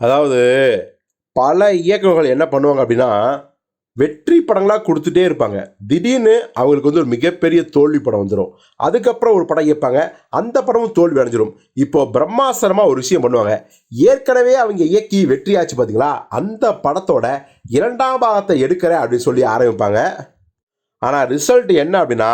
அதாவது பல இயக்கங்கள் என்ன பண்ணுவாங்க அப்படின்னா வெற்றி படங்களாக கொடுத்துட்டே இருப்பாங்க. திடீர்னு அவங்களுக்கு வந்து ஒரு மிகப்பெரிய தோல்வி படம் வந்துடும் அதுக்கப்புறம் ஒரு படம் இயப்பாங்க. அந்த படமும் தோல்வி அடைஞ்சிடும் இப்போ பிரம்மாசனமாக ஒரு விஷயம் பண்ணுவாங்க. ஏற்கனவே அவங்க இயக்கி வெற்றியாச்சு பார்த்தீங்களா அந்த படத்தோட இரண்டாம் பாகத்தை எடுக்கிறேன் அப்படின்னு சொல்லி ஆரம்பிப்பாங்க. ஆனால் ரிசல்ட் என்ன அப்படின்னா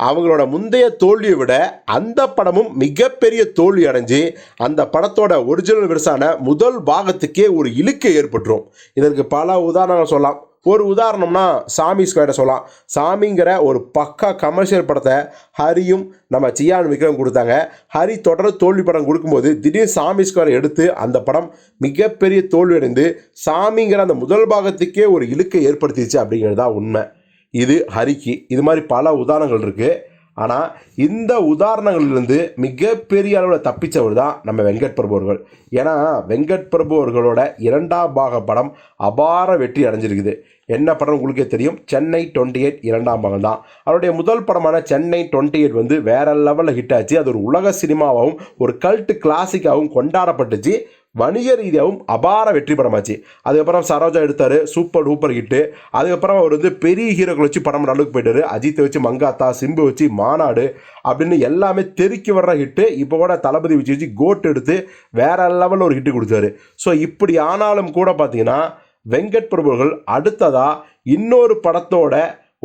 அவங்களோட முந்தைய தோல்வியை விட அந்த படமும் மிகப்பெரிய தோல்வி அடைஞ்சு அந்த படத்தோட ஒரிஜினல் வெர்ஸான முதல் பாகத்துக்கே ஒரு இழுக்கை ஏற்பட்டுரும். இதற்கு பல உதாரணங்கள் சொல்லலாம். ஒரு உதாரணம்னா சாமி ஸ்கொயரை சொல்லலாம். சாமிங்கிற ஒரு பக்கா கமர்ஷியல் படத்தை ஹரியும் நம்ம சியான் விக்ரம் கொடுத்தாங்க. ஹரி தொடர் தோல்வி படம் கொடுக்கும்போது திடீர் சாமி ஸ்கொயரை எடுத்து அந்த படம் மிகப்பெரிய தோல்வி அடைந்து சாமிங்கிற அந்த முதல் பாகத்துக்கே ஒரு இழுக்கை ஏற்படுத்திடுச்சு அப்படிங்கிறது தான் உண்மை. இது ஹரிக்கு. இது மாதிரி பல உதாரணங்கள் இருக்குது ஆனால் இந்த உதாரணங்களிலிருந்து மிகப்பெரிய அளவில் தப்பித்தவர் தான் நம்ம வெங்கட் பிரபு அவர்கள். ஏன்னா வெங்கட் பிரபு அவர்களோட இரண்டாம் பாக படம் அபார வெற்றி அடைஞ்சிருக்குது. என்ன படம் உங்களுக்கே தெரியும்? சென்னை டுவெண்ட்டி எயிட் இரண்டாம் பாகம் தான். அவருடைய முதல் படமான சென்னை டுவெண்ட்டி எயிட் வந்து வேறு லெவலில் ஹிட் ஆச்சு. அது ஒரு உலக சினிமாவாகவும் ஒரு கல்ட்டு கிளாசிக்காகவும் கொண்டாடப்பட்டுச்சு. வணிக ரீதியாகவும் அபார வெற்றி படமாச்சு. அதுக்கப்புறம் சரோஜா எடுத்தார் சூப்பர் டூப்பர் ஹிட்டு அதுக்கப்புறம் அவர் வந்து பெரிய ஹீரோக்கள் வச்சு படம் அளவுக்கு போயிட்டாரு. அஜித்தை வச்சு மங்காத்தா சிம்பு வச்சு மாநாடு அப்படின்னு எல்லாமே தெறிக்கி வர்ற ஹிட்டு இப்போ கூட தளபதி வச்சு வச்சு கோட் எடுத்து வேற லெவலில் ஒரு ஹிட்டு கொடுத்தாரு. ஸோ இப்படி ஆனாலும் கூட பார்த்தீங்கன்னா வெங்கட் பிரபுகள் அடுத்ததாக இன்னொரு படத்தோட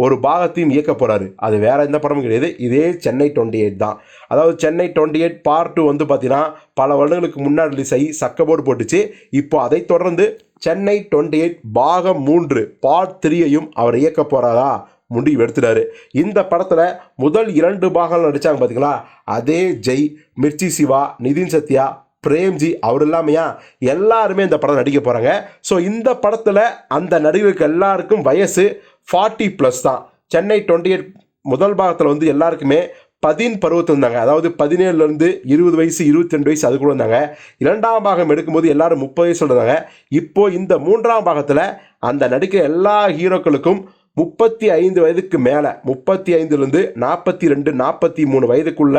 ஒரு பாகத்தையும் இயக்க போகிறாரு அது வேறு எந்த படமும் கிடையாது. இதே சென்னை டுவெண்ட்டி எயிட் தான். அதாவது Chennai twenty eight part two வந்து பார்த்தீங்கன்னா பல வருடங்களுக்கு முன்னாடி ரிலீஸ் ஆகி சக்கபோர்டு போட்டுச்சு. இப்போ அதை தொடர்ந்து சென்னை டுவெண்ட்டி எயிட் பாகம் மூன்று பார்ட் த்ரீயையும் அவர் இயக்க போகிறாரா முடிவு எடுத்துட்டாரு இந்த படத்தில் முதல் இரண்டு பாகங்கள் நடித்தாங்க பார்த்தீங்களா அதே ஜெய் மிர்ச்சி சிவா நிதின் சத்யா பிரேம்ஜி அவர் இல்லாமையா? எல்லாருமே இந்த படம் நடிக்க போகிறாங்க ஸோ இந்த படத்தில் அந்த நடிகருக்கு எல்லாருக்கும் வயசு ஃபார்ட்டி ப்ளஸ் தான். சென்னை டுவெண்ட்டி எயிட் முதல் பாகத்தில் வந்து எல்லாருக்குமே பதின் பருவத்தில் இருந்தாங்க. அதாவது பதினேழுலேருந்து இருபது வயசு இருபத்தி ரெண்டு வயசு அதுக்குள்ள இருந்தாங்க. இரண்டாம் பாகம் எடுக்கும்போது எல்லாரும் முப்பது வயசு இருந்தாங்க இப்போது இந்த மூன்றாம் பாகத்தில் அந்த நடிக்கிற எல்லா ஹீரோக்களுக்கும் முப்பத்தி ஐந்து வயதுக்கு மேலே முப்பத்தி ஐந்துலேருந்து நாற்பத்தி ரெண்டு நாற்பத்தி மூணு வயதுக்குள்ள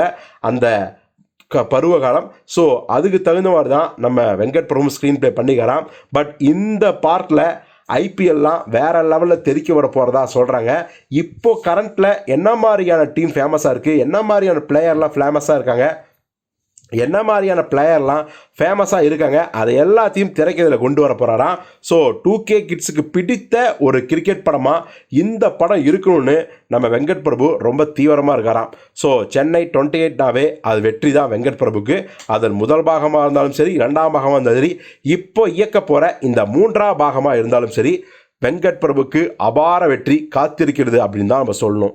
அந்த க பருவகாலம். ஸோ அதுக்கு தகுந்த மாதிரி தான் நம்ம வெங்கட் பிரபு ஸ்க்ரீன் ப்ளே பண்ணிக்கிறான். பட் இந்த பார்ட்டில் ஐபிஎல்லாம் வேறு லெவலில் தெறிக்க வர போகிறதா சொல்கிறாங்க இப்போது கரண்ட்டில் என்ன மாதிரியான டீம் ஃபேமஸாக இருக்குது என்ன மாதிரியான பிளேயர்லாம் ஃபேமஸாக இருக்காங்க? என்ன மாதிரியான பிளேயர்லாம் ஃபேமஸாக இருக்காங்க அதை எல்லாத்தையும் திரைக்கதில் கொண்டு வர போகிறாராம் ஸோ டூ கே கிட்ஸுக்கு பிடித்த ஒரு கிரிக்கெட் படமாக இந்த படம் இருக்கணும்னு நம்ம வெங்கட் பிரபு ரொம்ப தீவிரமாக இருக்காராம். ஸோ சென்னை டுவெண்ட்டி எயிட்னாவே அது வெற்றி தான் வெங்கட் பிரபுக்கு. அதன் முதல் பாகமாக இருந்தாலும் சரி இரண்டாம் பாகமாக இருந்தாலும் சரி இப்போ இயக்க போகிற இந்த மூன்றாம் பாகமாக இருந்தாலும் சரி வெங்கட் பிரபுக்கு அபார வெற்றி காத்திருக்கிறது அப்படின்னு தான் நம்ம சொல்லணும்.